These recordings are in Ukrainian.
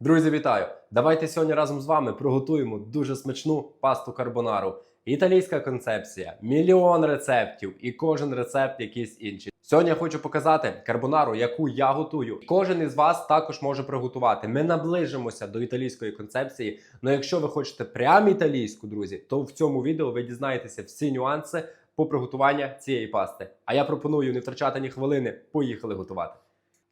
Друзі, вітаю! Давайте сьогодні разом з вами приготуємо дуже смачну пасту карбонару. Італійська концепція, мільйон рецептів і кожен рецепт якийсь інший. Сьогодні я хочу показати карбонару, яку я готую. Кожен із вас також може приготувати. Ми наближимося до італійської концепції. Ну якщо ви хочете прям італійську, друзі, то в цьому відео ви дізнаєтеся всі нюанси по приготуванню цієї пасти. А я пропоную не втрачати ні хвилини. Поїхали готувати.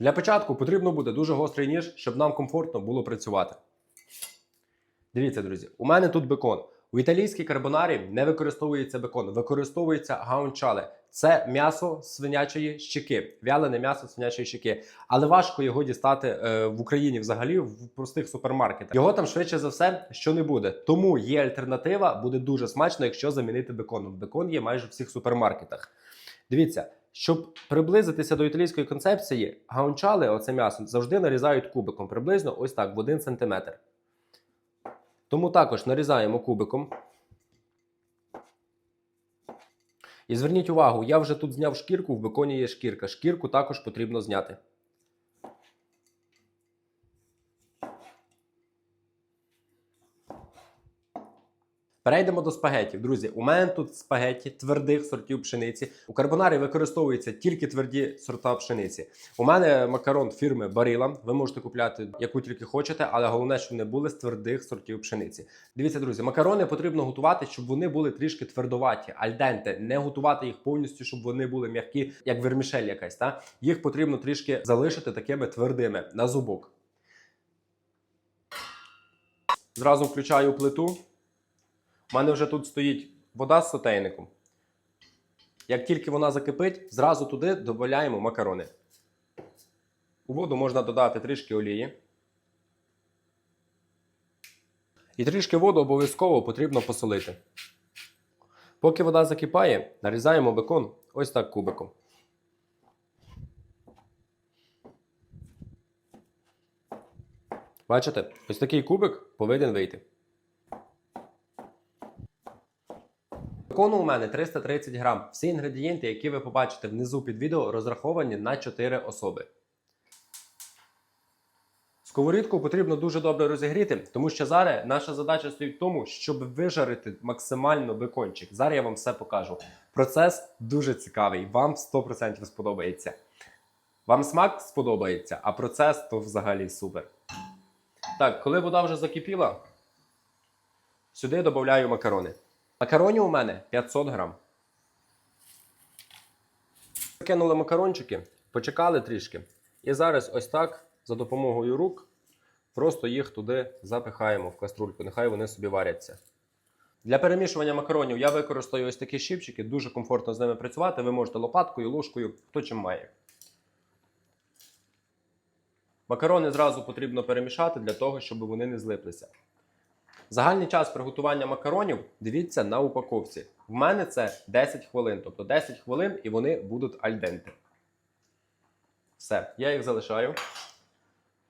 Для початку потрібно буде дуже гострий ніж, щоб нам комфортно було працювати. Дивіться, друзі, у мене тут бекон. У італійській карбонарі не використовується бекон, використовується гаунчале. Це м'ясо свинячої щеки, вялене м'ясо свинячої щеки. Але важко його дістати е, в Україні взагалі в простих супермаркетах. Його там швидше за все, що не буде. Тому є альтернатива, буде дуже смачно, якщо замінити беконом. Бекон є майже в всіх супермаркетах. Дивіться, щоб приблизитися до італійської концепції, гаунчали, оце м'ясо, завжди нарізають кубиком, приблизно ось так, в 1 см. Тому також нарізаємо кубиком. І зверніть увагу, я вже тут зняв шкірку, в беконі є шкірка. Шкірку також потрібно зняти. Перейдемо до спагетів. Друзі, у мене тут спагеті твердих сортів пшениці. У карбонарі використовуються тільки тверді сорта пшениці. У мене макарон фірми Барила. Ви можете купляти яку тільки хочете, але головне, щоб вони були з твердих сортів пшениці. Дивіться, друзі, макарони потрібно готувати, щоб вони були трішки твердуваті, альденте. Не готувати їх повністю, щоб вони були м'які, як вермішель якась. Та? Їх потрібно трішки залишити такими твердими на зубок. Зразу включаю плиту. У мене вже тут стоїть вода з сотейником. Як тільки вона закипить, зразу туди додаємо макарони. У воду можна додати трішки олії. І трішки воду обов'язково потрібно посолити. Поки вода закипає, нарізаємо бекон ось так кубиком. Бачите, ось такий кубик повинен вийти. Бекону у мене 330 грам. Всі інгредієнти, які ви побачите внизу під відео, розраховані на 4 особи. Сковорідку потрібно дуже добре розігріти, тому що зараз наша задача стоїть в тому, щоб вижарити максимально бекончик. Зараз я вам все покажу. Процес дуже цікавий, вам 100% сподобається. Вам смак сподобається, а процес то взагалі супер. Так, коли вода вже закипіла, сюди додаю макарони. Макаронів у мене 500 грам. Кинули макарончики, почекали трішки. І зараз ось так за допомогою рук просто їх туди запихаємо в каструльку. Нехай вони собі варяться. Для перемішування макаронів я використаю ось такі щипчики, дуже комфортно з ними працювати. Ви можете лопаткою, ложкою, хто чим має. Макарони зразу потрібно перемішати для того, щоб вони не злиплися. Загальний час приготування макаронів дивіться на упаковці. В мене це 10 хвилин, тобто 10 хвилин і вони будуть альденти. Все, я їх залишаю.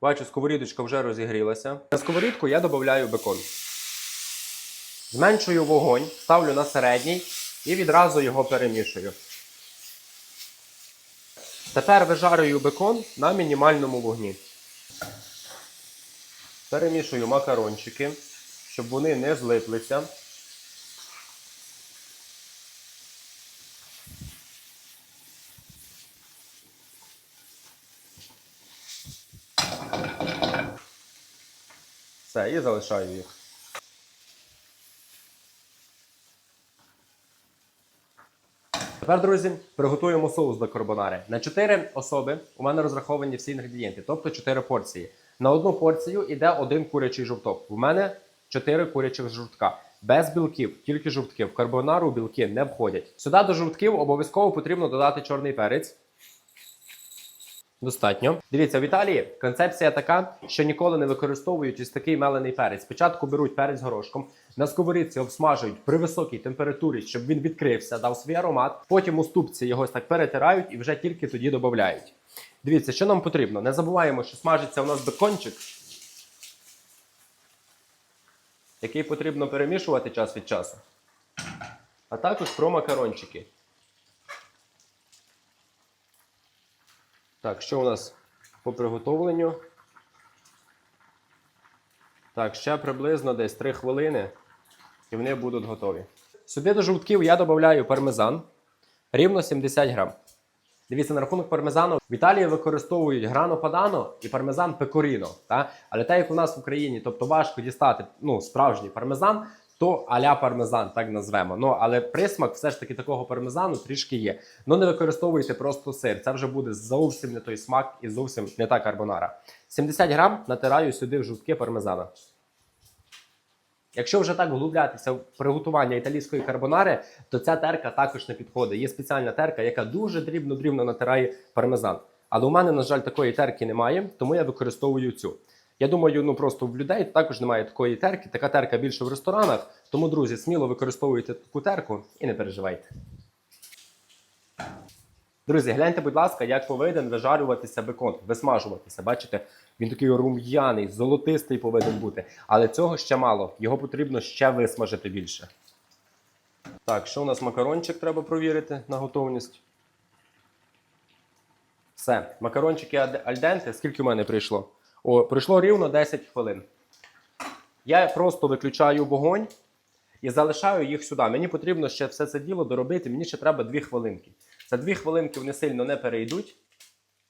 Бачу, сковорідочка вже розігрілася. На сковорідку я додаю бекон. Зменшую вогонь, ставлю на середній і відразу його перемішую. Тепер вижарюю бекон на мінімальному вогні. Перемішую макарончики щоб вони не злиплися. Все, і залишаю їх. Тепер, друзі, приготуємо соус до карбонари. На 4 особи у мене розраховані всі інгредієнти, тобто 4 порції. На одну порцію йде один курячий жовток. У мене 4 курячих жовтка. Без білків, тільки жовтки. В карбонару білки не входять. Сюди до жовтків обов'язково потрібно додати чорний перець. Достатньо. Дивіться, в Італії концепція така, що ніколи не використовують ось такий мелений перець. Спочатку беруть перець горошком, на сковорідці обсмажують при високій температурі, щоб він відкрився, дав свій аромат. Потім у ступці його так перетирають і вже тільки тоді додають. Дивіться, що нам потрібно. Не забуваємо, що смажиться у нас бекончик. Який потрібно перемішувати час від часу. А також про макарончики. Так, що у нас по приготовленню? Так, ще приблизно десь 3 хвилини, і вони будуть готові. Сюди до жовтків я додаю пармезан рівно 70 грам. Дивіться, на рахунок пармезану в Італії використовують грано падано і пармезан пекоріно. Та? Але те, як у нас в Україні, тобто важко дістати ну, справжній пармезан, то аля пармезан, так назвемо. Ну, але присмак все ж таки такого пармезану трішки є. Ну не використовуйте просто сир. Це вже буде зовсім не той смак і зовсім не та карбонара. 70 грам натираю сюди в жовтки пармезана. Якщо вже так вглублятися в приготування італійської карбонари, то ця терка також не підходить. Є спеціальна терка, яка дуже дрібно-дрібно натирає пармезан. Але у мене, на жаль, такої терки немає, тому я використовую цю. Я думаю, ну просто в людей також немає такої терки. Така терка більше в ресторанах. Тому, друзі, сміло використовуйте таку терку і не переживайте. Друзі, гляньте, будь ласка, як повинен вижарюватися бекон, висмажуватися. Бачите, він такий рум'яний, золотистий повинен бути. Але цього ще мало. Його потрібно ще висмажити більше. Так, що у нас макарончик треба провірити на готовність? Все, макарончики альденте. Скільки у мене прийшло? О, пройшло рівно 10 хвилин. Я просто виключаю вогонь і залишаю їх сюди. Мені потрібно ще все це діло доробити. Мені ще треба 2 хвилинки. За 2 хвилинки вони сильно не перейдуть.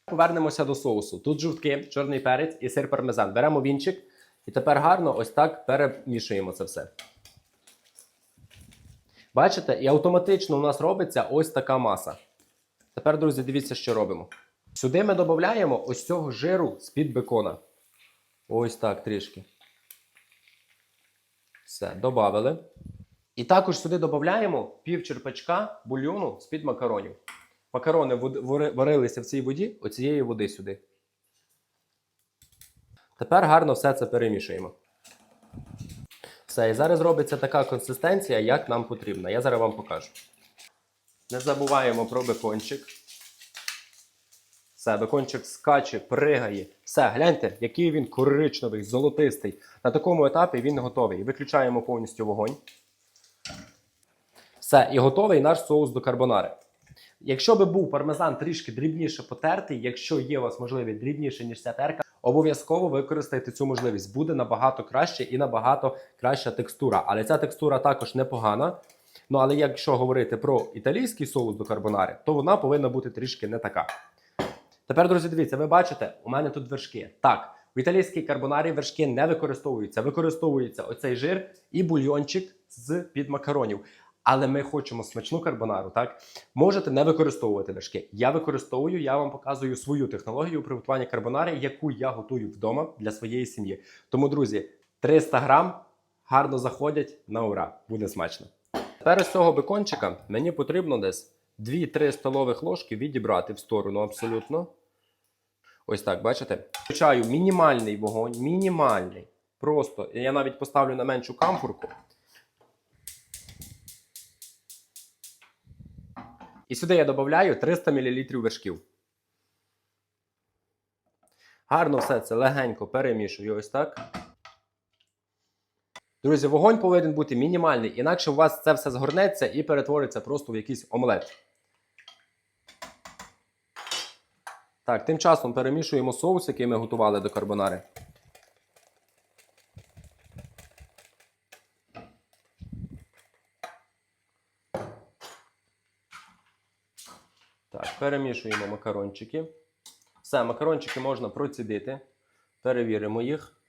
Повернемося до соусу. Тут жовтки, чорний перець і сир пармезан. Беремо вінчик і тепер гарно ось так перемішуємо це все. Бачите, і автоматично у нас робиться ось така маса. Тепер, друзі, дивіться, що робимо. Сюди ми додаємо ось цього жиру з-під бекона. Ось так трішки. Все, додали. І також сюди додаємо пів черпачка бульйону з-під макаронів. Макарони варилися в цій воді, оцієї води сюди. Тепер гарно все це перемішуємо. Все, і зараз робиться така консистенція, як нам потрібно. Я зараз вам покажу. Не забуваємо про бекончик. Все, бекончик скаче, пригає. Все, гляньте, який він коричневий, золотистий. На такому етапі він готовий. Виключаємо повністю вогонь. Все, і готовий наш соус до карбонари. Якщо би був пармезан трішки дрібніше потертий, якщо є у вас можливість дрібніше, ніж ця терка, обов'язково використайте цю можливість. Буде набагато краще і набагато краща текстура. Але ця текстура також непогана. Ну але якщо говорити про італійський соус до карбонари, то вона повинна бути трішки не така. Тепер, друзі, дивіться, ви бачите, у мене тут вершки. Так, в італійській карбонарі вершки не використовуються. Використовується оцей жир і бульйончик з під макаронів. Але ми хочемо смачну карбонару, так? Можете не використовувати вершки. Я використовую, я вам показую свою технологію приготування карбонари, яку я готую вдома для своєї сім'ї. Тому, друзі, 300 грам гарно заходять на ура. Буде смачно. Тепер з цього бекончика мені потрібно десь 2-3 столових ложки відібрати в сторону абсолютно. Ось так, бачите? Включаю мінімальний вогонь, мінімальний. Просто я навіть поставлю на меншу камфорку. І сюди я додаю 300 мл вершків. Гарно все це легенько перемішую ось так. Друзі, вогонь повинен бути мінімальний, інакше у вас це все згорнеться і перетвориться просто в якийсь омлет. Так, тим часом перемішуємо соус, який ми готували до карбонари. Перемішуємо макарончики. Все, макарончики можна процідити. Перевіримо їх.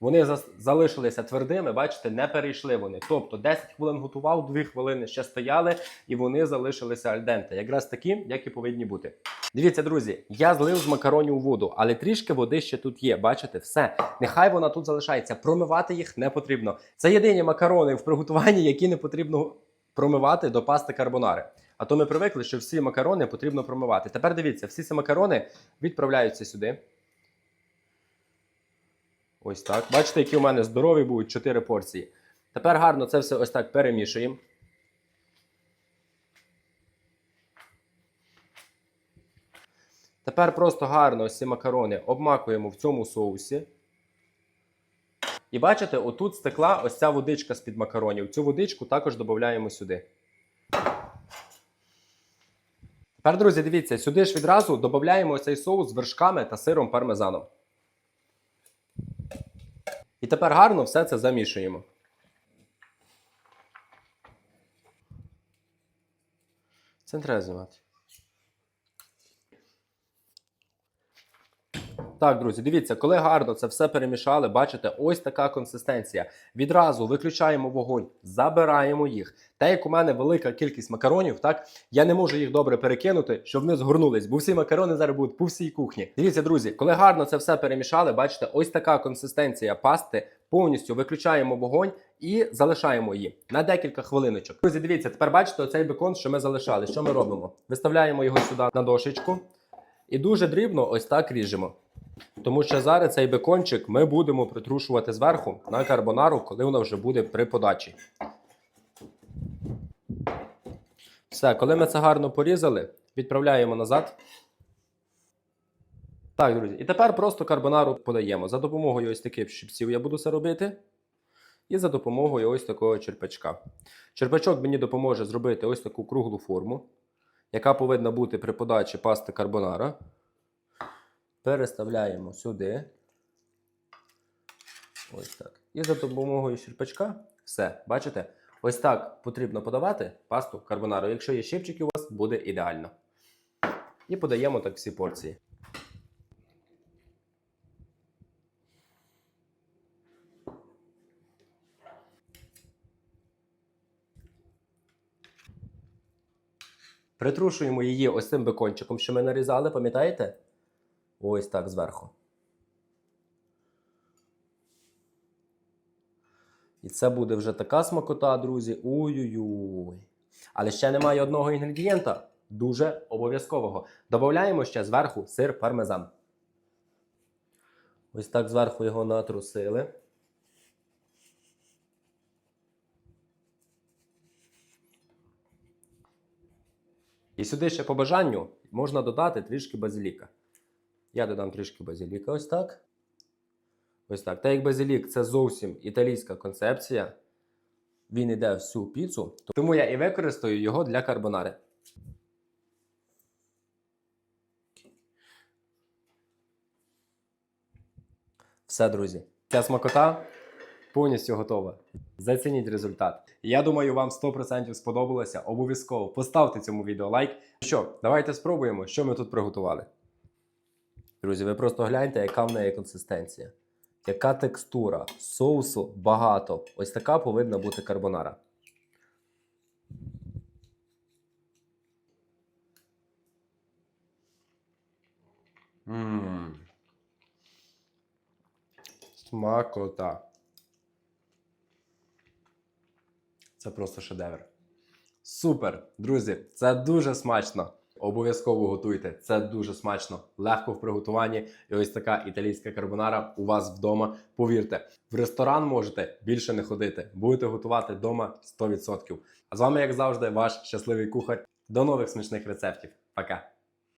Вони залишилися твердими, бачите, не перейшли вони. Тобто 10 хвилин готував, 2 хвилини ще стояли, і вони залишилися альденте. Якраз такі, як і повинні бути. Дивіться, друзі, я злив з макаронів воду, але трішки води ще тут є. Бачите, все. Нехай вона тут залишається. Промивати їх не потрібно. Це єдині макарони в приготуванні, які не потрібно промивати до пасти карбонари. А то ми привикли, що всі макарони потрібно промивати. Тепер дивіться, всі ці макарони відправляються сюди. Ось так. Бачите, які у мене здорові будуть 4 порції. Тепер гарно це все ось так перемішуємо. Тепер просто гарно ці макарони обмакуємо в цьому соусі. І бачите, отут стекла ось ця водичка з-під макаронів. Цю водичку також додаємо сюди. Тепер, друзі, дивіться, сюди ж відразу додаємо цей соус з вершками та сиром пармезаном. І тепер гарно все це замішуємо. Це не треба знімати. Так, друзі, дивіться, коли гарно це все перемішали, бачите, ось така консистенція. Відразу виключаємо вогонь, забираємо їх. Те, як у мене велика кількість макаронів, так я не можу їх добре перекинути, щоб вони згорнулись, бо всі макарони зараз будуть по всій кухні. Дивіться, друзі, коли гарно це все перемішали, бачите, ось така консистенція пасти. Повністю виключаємо вогонь і залишаємо її на декілька хвилиночок. Друзі, дивіться, тепер бачите оцей бекон, що ми залишали. Що ми робимо? Виставляємо його сюди на дошечку і дуже дрібно ось так ріжемо. Тому що зараз цей бекончик ми будемо притрушувати зверху на карбонару, коли вона вже буде при подачі. Все, коли ми це гарно порізали, відправляємо назад. Так, друзі, і тепер просто карбонару подаємо. За допомогою ось таких щипців я буду це робити. І за допомогою ось такого черпачка. Черпачок мені допоможе зробити ось таку круглу форму, яка повинна бути при подачі пасти карбонара. Переставляємо сюди. Ось так. І за допомогою черпачка все, бачите? Ось так потрібно подавати пасту карбонару. Якщо є щипчики, у вас буде ідеально. І подаємо так всі порції. Притрушуємо її ось цим бекончиком, що ми нарізали, пам'ятаєте? Ось так зверху. І це буде вже така смакота, друзі. Ой-ой-ой. Але ще немає одного інгредієнта, дуже обов'язкового. Додаємо ще зверху сир пармезан. Ось так зверху його натрусили. І сюди ще по бажанню можна додати трішки базиліка. Я додам трішки базиліка, ось так. Ось так. Та як базилік це зовсім італійська концепція. Він йде всю піцу. Тому я і використаю його для карбонари. Все, друзі. Ця смакота повністю готова. Зацініть результат. Я думаю, вам 100% сподобалося. Обов'язково поставте цьому відео лайк. Що, давайте спробуємо, що ми тут приготували. Друзі, ви просто гляньте, яка в неї консистенція. Яка текстура, соусу багато. Ось така повинна бути карбонара. Ммм. Смакота. Це просто шедевр. Супер! Друзі, це дуже смачно. Обов'язково готуйте. Це дуже смачно, легко в приготуванні. І ось така італійська карбонара у вас вдома. Повірте, в ресторан можете більше не ходити. Будете готувати вдома 100%. А з вами, як завжди, ваш щасливий кухар. До нових смачних рецептів. Пока!